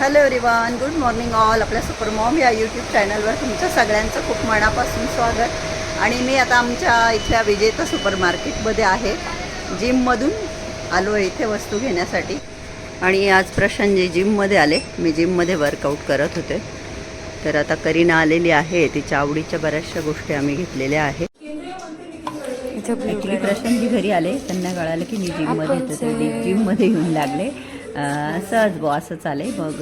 Hello everyone good morning all आपल्या super mom या YouTube चॅनलवर तुमचं सगळ्यांचं खूप मनापासून स्वागत. आणि मी आता आमच्या इथल्या विजेता सुपर मार्केटमध्ये आहे. जिममधून आलो आहे इथे वस्तू घेण्यासाठी. आणि आज प्रशांतजी जिममध्ये आले. मी जिममध्ये वर्कआउट करत होते. तर आता करीना आलेली आहे. तिच्या आवडीच्या बऱ्याचशा गोष्टी आम्ही घेतलेल्या आहेत. ॲक्च्युली प्रशांतजी घरी आले. त्यांना कळालं की मी जिममध्ये येतो. तर जिममध्ये येऊन लागले. सहज बो असं चालेल. मग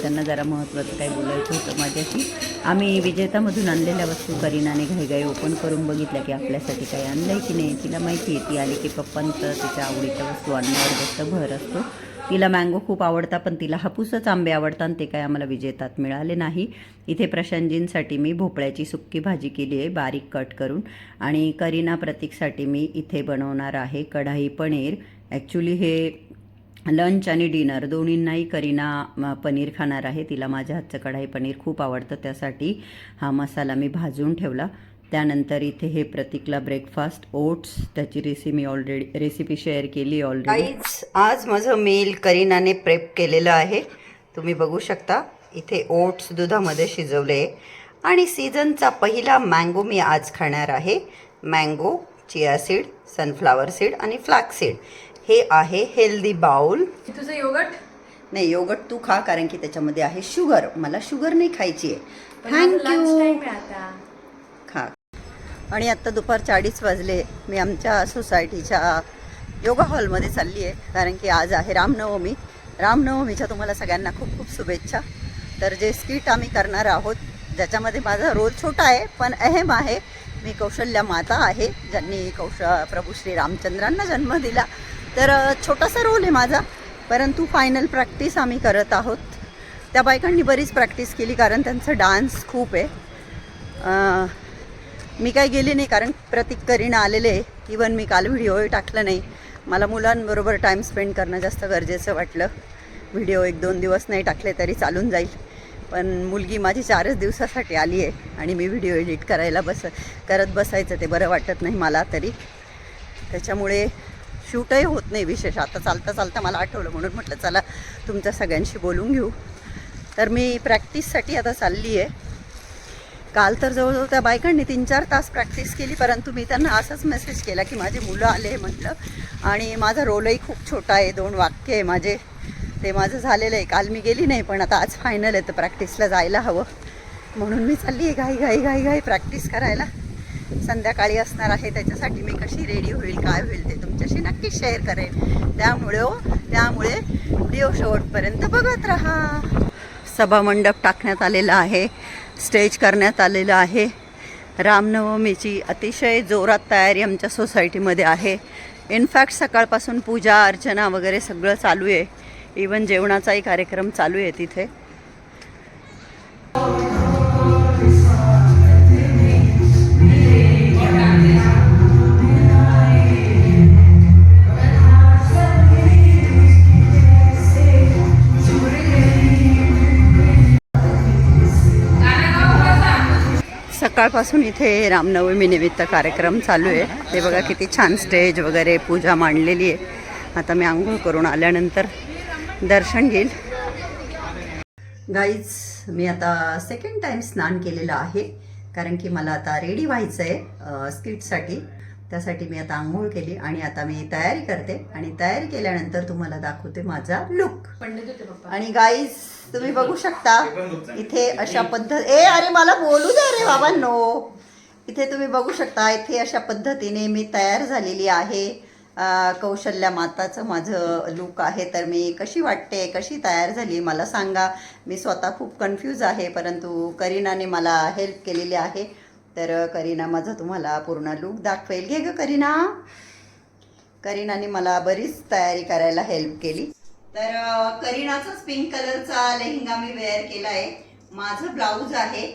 त्यांना जरा महत्त्वाचं काही बोलायचं होतं माझ्याशी. आम्ही विजेतामधून आणलेल्या वस्तू करीनाने घाईघाई ओपन करून बघितल्या की आपल्यासाठी काही आणलं आहे की नाही तिला माहिती आहे. ती आली की पप्पांचं तिच्या आवडीच्या वस्तू आणण्यावर जास्त भर असतो. तिला मँगो खूप आवडता पण तिला हापूसच आंबे आवडतात आणि ते काय आम्हाला विजेतात मिळाले नाही. इथे प्रशांतजींसाठी मी भोपळ्याची सुक्की भाजी केली आहे बारीक कट करून. आणि करीना प्रतीकसाठी मी इथे बनवणार आहे कढाई पनीर. ॲक्च्युली हे लंच आणि डिनर दोन्हींनाही करीना पनीर खाणार आहे. तिला माझ्या हातचं कढाई पनीर खूप आवडतं. त्यासाठी हा मसाला मी भाजून ठेवला. त्यानंतर इथे हे प्रतीकला ब्रेकफास्ट ओट्स त्याची रेसिपी मी ऑलरेडी रेसिपी शेअर केली ऑलरेडी आज माझं मेल करीनाने प्रेप केलेलं आहे. तुम्ही बघू शकता इथे ओट्स दुधामध्ये शिजवले आणि सीझनचा पहिला मँगो मी आज खाणार आहे. Mango chia seed sunflower seed आणि फ्लॅक्स सीड हे आहे हेल्दी बाउल तुझं योगट नाही योगट तू खा कारण की त्याच्यामध्ये आहे शुगर मला शुगर नाही खायची आहे. थँक्यू टाइम आहे आता. खा. आणि आत्ता दुपारच्या अडीच वाजले. मी आमच्या सोसायटीच्या योगा हॉलमध्ये चालली आहे कारण की आज आहे रामनवमी. रामनवमीच्या तुम्हाला सगळ्यांना खूप खूप शुभेच्छा. तर जे स्किट आम्ही करणार आहोत ज्याच्यामध्ये माझा रोल छोटा आहे पण अहम आहे. मी कौशल्या माता आहे ज्यांनी कौश प्रभू श्री रामचंद्रांना जन्म दिला. तर छोटासा रोल आहे माझा परंतु फायनल प्रॅक्टिस आम्ही करत आहोत. त्या बायकांनी बरीच प्रॅक्टिस केली कारण त्यांचं डान्स खूप आहे. मी काही गेले नाही कारण प्रतीक करीना आलेले इवन मी काल व्हिडिओही टाकलं नाही. मला मुलांबरोबर टाईम स्पेंड करणं जास्त गरजेचं वाटलं. व्हिडिओ एक दोन दिवस नाही टाकले तरी चालून जाईल. पण मुलगी माझी चारच दिवसासाठी आली आहे आणि मी व्हिडिओ एडिट करायला बस करत बसायचं ते बरं वाटत नाही मला तरी. त्याच्यामुळे शूटही होत नाही विशेष. आता चालता चालता मला आठवलं म्हणून म्हटलं चला तुमच्या सगळ्यांशी बोलून घेऊ. तर मी प्रॅक्टिससाठी आता चालली आहे काल तर जवळजवळ त्या बायकांनी तीन चार तास प्रॅक्टिस केली परंतु मी त्यांना असाच मेसेज केला की माझे मुलं आले म्हटलं आणि माझा रोलही खूप छोटा आहे दोन वाक्य आहे माझे. ते माझं झालेलं आहे काल मी गेली नाही पण आता आज फायनल आहे तर प्रॅक्टिसला जायला हवं. म्हणून मी चालली आहे घाई घाई घाई घाई प्रॅक्टिस करायला. संध्याकाळी असणार आहे त्याच्यासाठी मी कशी रेडी होईल काय होईल ते तुमच्याशी नक्की शेअर करेन. त्यामुळे हो, त्यामुळे व्हिडिओ शेवटपर्यंत बघत राहा. सभामंडप टाकण्यात आलेला आहे स्टेज करण्यात आलेलं आहे. रामनवमीची अतिशय जोरात तयारी आमच्या सोसायटीमध्ये आहे. इनफॅक्ट सकाळपासून पूजा अर्चना वगैरे सगळं चालू आहे. इवन जेवणाचाही कार्यक्रम चालू आहे तिथे. सकाळपासून इथे रामनवमी निमित्त कार्यक्रम चालू आहे. ते बघा किती छान स्टेज वगैरे पूजा मांडलेली आहे. आता मी आंघोळ करून आल्यानंतर दर्शन घेईल. गाईज मी आता सेकंड टाइम स्नान केलेलं आहे. कारण की मला आता रेडी व्हायचं आहे स्किटसाठी त्यासाठी मी आता आंघोळ केली आणि आता मी तयारी करते. आणि तयारी केल्यानंतर तुम्हाला दाखवते माझा लुक आणि गाईज तुम्ही बघू शकता. इथे अशा पद्धत ए अरे मला बोलू द्या रे बाबांनो इथे तुम्ही बघू शकता इथे अशा पद्धतीने मी तयार झालेली आहे. कौशल्या माताचं माझं लुक आहे. तर मी कशी वाटते कशी तयार झाली मला सांगा. मी स्वतः खूप कन्फ्यूज आहे परंतु करीनाने मला हेल्प केलेली आहे. तर करीना माझा तुम्हाला पूर्ण लुक दाखवेल. घे ग करीना. करीनाने मला बरीच तयारी करायला हेल्प केली. तर करीनाचाच पिंक कलरचा लेहंगा मी वेअर केला आहे. माझं ब्लाऊज आहे.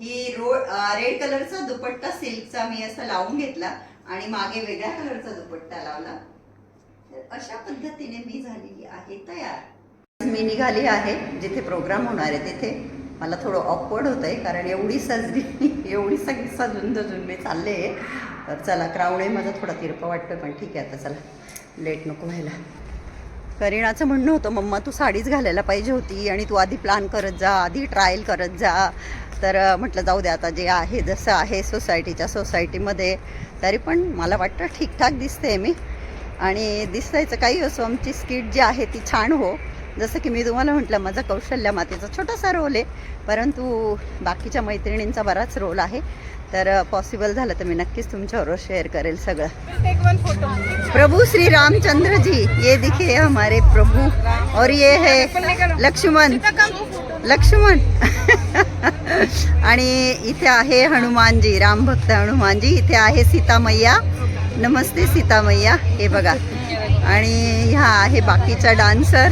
ही रो रेड कलरचा दुपट्टा सिल्कचा मी असा लावून घेतला आणि मागे वेगळ्या कलरचा दुपट्टा लावला. तर अशा पद्धतीने मी झालेली आहे तयार. मी निघाली आहे जिथे प्रोग्राम होणार आहे तिथे. मला थोडं ऑकवर्ड होतं आहे कारण एवढी सजली एवढी सगळी सजून धजून मी चालले आहे. तर चला क्राऊडही माझा थोडा तिरपा वाटतं पण ठीक आहे आता चला. लेट नको व्हायला. करीनाचं म्हणणं होतं मम्मा तू साडीच घालायला पाहिजे होती आणि तू आधी प्लॅन करत जा आधी ट्रायल करत जा. तर म्हटलं जाऊ दे आता जे आहे जसं आहे सोसायटीच्या सोसायटीमध्ये तरी पण मला वाटतं ठीकठाक दिसते मी. आणि दिसायचं काही असो आमची स्किट जी आहे ती छान हो. जसं की मी तुम्हाला म्हटलं माझा कौशल्य मातेचा छोटासा रोल आहे परंतु बाकीच्या मैत्रिणींचा बराच रोल आहे. तर पॉसिबल झालं तर मी नक्कीच तुमच्याबरोबर शेअर करेल सगळं. प्रभु श्री रामचंद्र जी ये दिखे हमारे प्रभु और ये है लक्ष्मण। लक्ष्मण। आणि इथे आहे हनुमानजी रामभक्त हनुमानजी इथे आहे सीता मैया नमस्ते सीता मैया हे बघा. आणि ह्या आहे बाकीचा डान्सर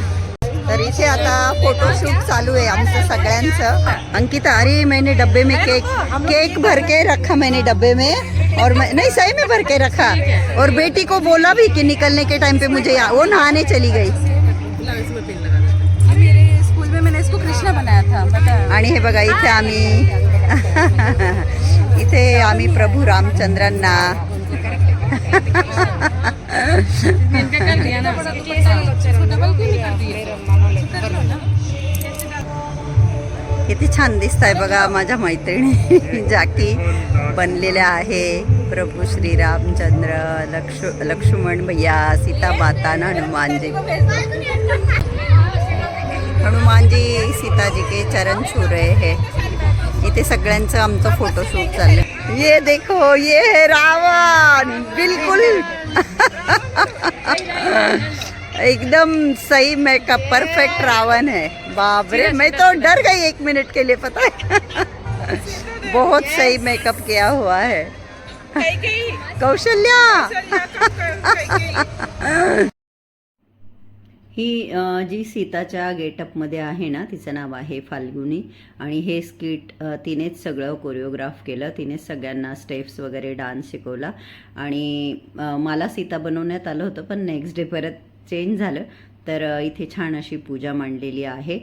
तर इथे आता फोटोशूट चालू है आमचं सगळ्यांचं. अंकिता अरे मैंने डब्बे में केक केक भर के रखा मैंने डब्बे में. और मैं नहीं सही में भर के रखा। और बेटी को बोला भी कि निकलने के टाइम पे मुझे या- वो नहाने चली गई। मेरे स्कूल में मैंने इसको कृष्णा बनाया था पता है आणि हे बघा इथे आम्ही इथे आम्ही प्रभू रामचंद्रांना किती छान दिसत आहे बघा माझ्या मैत्रिणी. जाकी बनलेल्या आहे. प्रभू श्री रामचंद्र लक्ष लक्ष्मण भैया सीता माता हनुमानजी. हनुमानजी सीताजी के चरण छू रहे है. इथे सगळ्यांचं आमचं फोटोशूट चाललंय. ये देखो ये है रावण. बिलकुल. एकदम सही मेकअप परफेक्ट रावण है। बाप रे मैं तो डर गई एक मिनट के लिए पता है? बहुत सही मेकअप किया हुआ है। कौशल्या! ही जी सीताच्या गेटअपमध्ये आहे ना तिचं नाव आहे फाल्गुनी. आणि हे स्किट तिनेच सगळं कोरिओग्राफ केलं. तिनेच सगळ्यांना स्टेप्स वगैरे डान्स शिकवला. आणि मला सीता बनवण्यात आलं होतं पण नेक्स्ट डे परत चेंज झालं. तर इथे छान अशी पूजा मांडलेली आहे.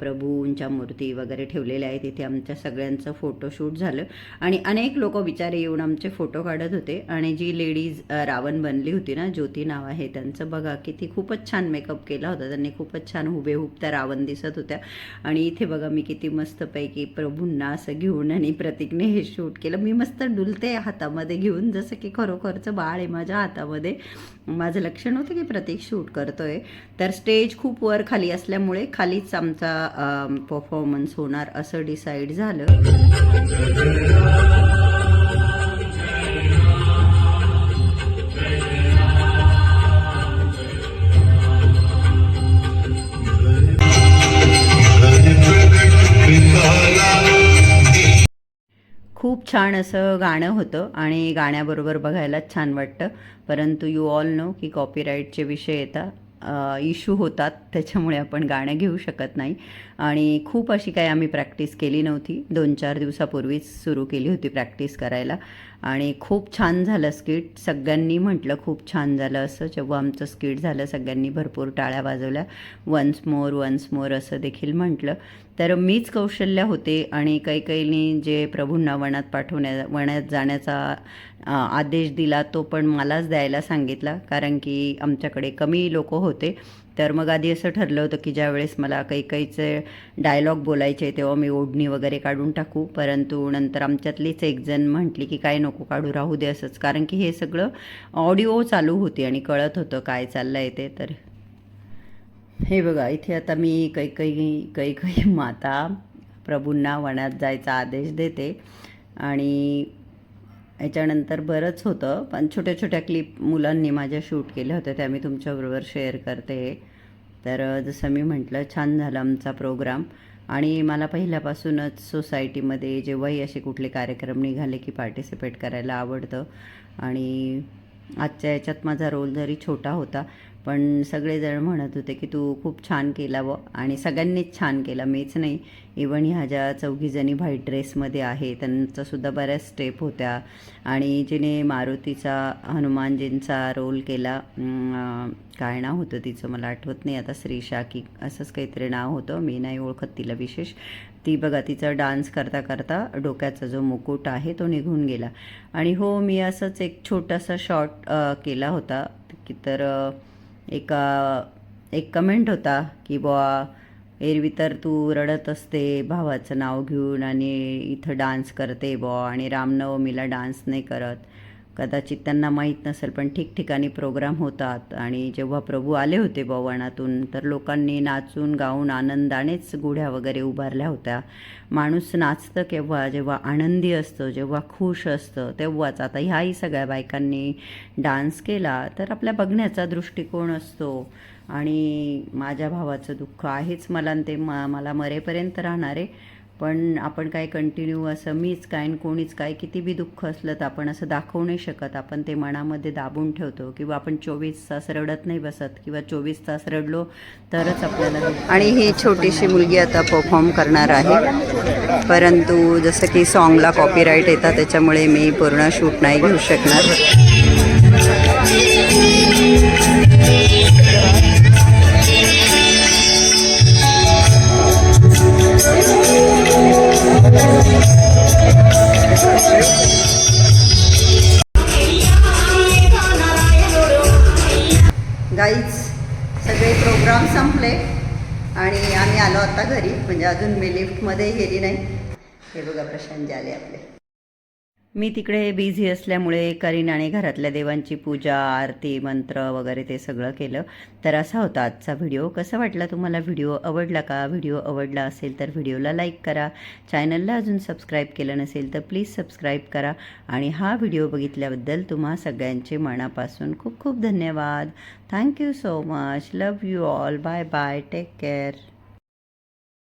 प्रभूंच्या मूर्ती वगैरे ठेवलेल्या आहेत. तिथे आमच्या सगळ्यांचं फोटोशूट झालं. आणि अनेक लोक बिचारे येऊन आमचे फोटो काढत होते. आणि जी लेडीज रावण बनली होती ना ज्योती नाव आहे त्यांचं. बघा किती खूपच छान मेकअप केला होता. त्यांनी खूपच छान हुबेहूब त्या रावण दिसत होत्या. आणि इथे बघा मी किती मस्तपैकी प्रभूंना असं घेऊन आणि प्रतीकने हे शूट केलं. मी मस्त डुलते हातामध्ये घेऊन. जसं की खरोखरचं बाळ आहे माझ्या हातामध्ये. माझं लक्षण होतं की प्रतीक शूट करतोय. तर स्टेज खूप वर खाली असल्यामुळे खालीच आमचा परफॉर्मन्स होणार असं डिसाईड झालं. खूप छान असं गाणं होतं आणि गाण्याबरोबर बघायलाच छान वाटतं. परंतु यू ऑल नो की कॉपीराईटचे विषय येतात. इश्यू होतात त्याच्यामुळे आपण गाणं घेऊ शकत नाही. आणि खूप अशी काही आम्ही प्रॅक्टिस केली नव्हती. दोन चार दिवसापूर्वीच सुरू केली होती प्रॅक्टिस करायला. आणि खूप छान झालं स्किट. सगळ्यांनी म्हटलं खूप छान झालं असं. जेव्हा आमचं स्किट झालं सगळ्यांनी भरपूर टाळ्या वाजवल्या. वन्स मोर वन्स मोर असं देखील म्हटलं. तर मीच कौशल्य होते आणि काही काहींनी जे प्रभूंना वनात पाठवण्या वनात जाण्याचा आदेश दिला तो पण मलाच द्यायला सांगितला. कारण की आमच्याकडे कमी लोक होते. तर मग आधी असं ठरलं होतं की ज्यावेळेस मला काही काहीचे डायलॉग बोलायचे तेव्हा मी ओढणी वगैरे काढून टाकू. परंतु नंतर आमच्यातलीच एक जण म्हटली की काय नको काढू राहू दे असंच. कारण की हे सगळं ऑडिओ चालू होती आणि कळत होतं काय चाललं आहे ते. तर हे बघा इथे आता मी काही काही काही काही माता प्रभूंना वनात जायचा आदेश देते. आणि याच्यानंतर बरंच होतं पण छोट्या छोट्या क्लिप मुलांनी माझ्या शूट केल्या होत्या त्या मी तुमच्याबरोबर शेअर करते. तर जसं मी म्हटलं छान झाला आमचा प्रोग्राम आणि मला पहिल्यापासूनच सोसायटीमध्ये जेव्हाही असे कुठले कार्यक्रम निघाले की पार्टिसिपेट करायला आवडतं. आणि आजच्या याच्यात माझा रोल जरी छोटा होता पण सगळेजण म्हणत होते की तू खूप छान केला व आणि सगळ्यांनीच छान केला मीच नाही. इवन ह्या ज्या चौघीजणी व्हाईट ड्रेसमध्ये आहे त्यांचासुद्धा बऱ्याच स्टेप होत्या. आणि जिने मारुतीचा हनुमानजींचा रोल केला काय नाव होतं तिचं मला आठवत नाही. आता श्रीशा की असंच काहीतरी नाव होतं मी नाही ओळखत तिला विशेष. ती बघा तिचा डान्स करता करता डोक्याचा जो मुकुट आहे तो निघून गेला. आणि हो मी असंच एक छोटासा शॉर्ट केला होता. की तर एका एक कमेंट होता की बुवा एरवी तर तू रडत असते भावाचं नाव घेऊन आणि इथं डान्स करते बुवा आणि रामनवमीला डान्स नाही करत. कदाचित त्यांना माहीत नसेल पण ठिकठिकाणी प्रोग्राम होतात. आणि जेव्हा प्रभू आले होते वनातून तर लोकांनी नाचून गाऊन आनंदानेच गुढ्या वगैरे उभारल्या होत्या. माणूस नाचतं केव्हा? जेव्हा आनंदी असतं जेव्हा खुश असतं तेव्हाच. आता ह्याही सगळ्या बायकांनी डान्स केला तर आपल्या बघण्याचा दृष्टिकोन असतो. आणि माझ्या भावाचं दुःख आहेच मला आणि ते म मला मरेपर्यंत राहणार. आहे पण आपण काय कंटिन्यू असं मीच काय आणि कोणीच काय किती बी दुःख असलं तर आपण असं दाखवू नाही शकत. आपण ते मनामध्ये दाबून ठेवतो किंवा आपण चोवीस तास रडत नाही बसत किंवा चोवीस तास रडलो तरच आपल्याला आणि ही छोटीशी मुलगी आता परफॉर्म करणार आहे. परंतु जसं की सॉन्गला कॉपीराईट येतात त्याच्यामुळे मी पूर्ण शूट नाही घेऊ शकणार. म्हणजे अजून मी लिफ्टमध्ये गेली नाही. हे बघा प्रशांत झाले आपले. मी तिकडे बिझी असल्यामुळे करीनाने घरातल्या देवांची पूजा आरती मंत्र वगैरे ते सगळं केलं. तर असा होता आजचा व्हिडिओ कसा वाटला तुम्हाला व्हिडिओ आवडला का? व्हिडिओ आवडला असेल तर व्हिडिओला लाईक करा. चॅनलला अजून सबस्क्राईब केलं नसेल तर प्लीज सबस्क्राईब करा. आणि हा व्हिडिओ बघितल्याबद्दल तुम्हा सगळ्यांचे मनापासून खूप खूप धन्यवाद. Thank you so much love you all bye bye take care